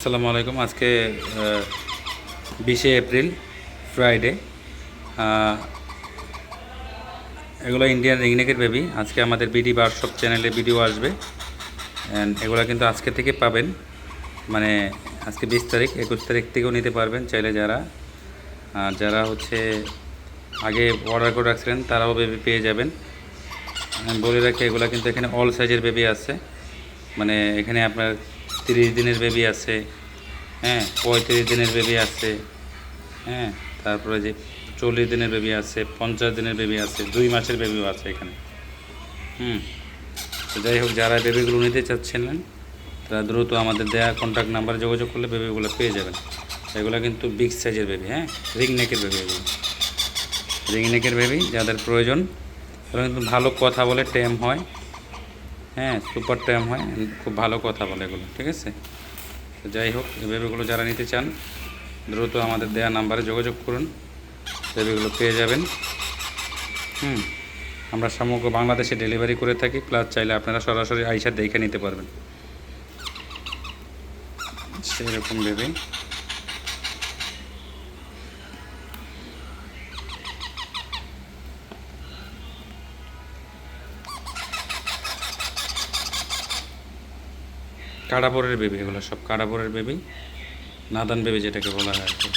আসসালামু আলাইকুম। আজকে বিশে এপ্রিল ফ্রাইডে এগুলো ইন্ডিয়ান রিংনেকের বেবি আজকে আমাদের বিডি বার্কশপ চ্যানেলে ভিডিও আসবে। অ্যান্ড এগুলো কিন্তু আজকে থেকে পাবেন। মানে আজকে বিশ তারিখ, একুশ তারিখ থেকেও নিতে পারবেন চাইলে যারা। আর যারা হচ্ছে আগে অর্ডার করে রাখছিলেন, তারাও বেবি পেয়ে যাবেন। বলে রাখি, এগুলো কিন্তু এখানে অল সাইজের বেবি আছে। মানে এখানে আপনার তিরিশ দিনের বেবি আছে হ্যাঁ পঁয়ত্রিশ দিনের বেবি আছে হ্যাঁ তারপরে যে চল্লিশ দিনের বেবি আছে, পঞ্চাশ দিনের বেবি আছে, দুই মাসের বেবিও আছে এখানে। হুম, তো যাই হোক, যারা বেবিগুলো নিতে চাচ্ছিলেন, তারা দ্রুত আমাদের দেয়া কন্ট্যাক্ট নাম্বারে যোগাযোগ করলে বেবিগুলো পেয়ে যাবেন। এগুলো কিন্তু বিগ সাইজের বেবি হ্যাঁ রিং নেকের বেবি এগুলো। রিং নেকের বেবি যাদের প্রয়োজন এগুলো কিন্তু ভালো কথা বলে টেম হয়। হ্যাঁ সুপার টাইম হয়। খুব ভালো কথা বলে এগুলো, ঠিক আছে? তো যাই হোক, এই বেবিগুলো যারা নিতে চান, দ্রুত আমাদের দেয়া নাম্বারে যোগাযোগ করুন। বেবিগুলো পেয়ে যাবেন। হুম, আমরা সমগ্র বাংলাদেশে ডেলিভারি করে থাকি প্লাস চাইলে আপনারা সরাসরি আইসা দেখে নিতে পারবেন। সেরকম বেবি কাটাপরের বেবি এগুলো সব কাটাপরের বেবি নাদান বেবি যেটাকে বলা হয় আর কি।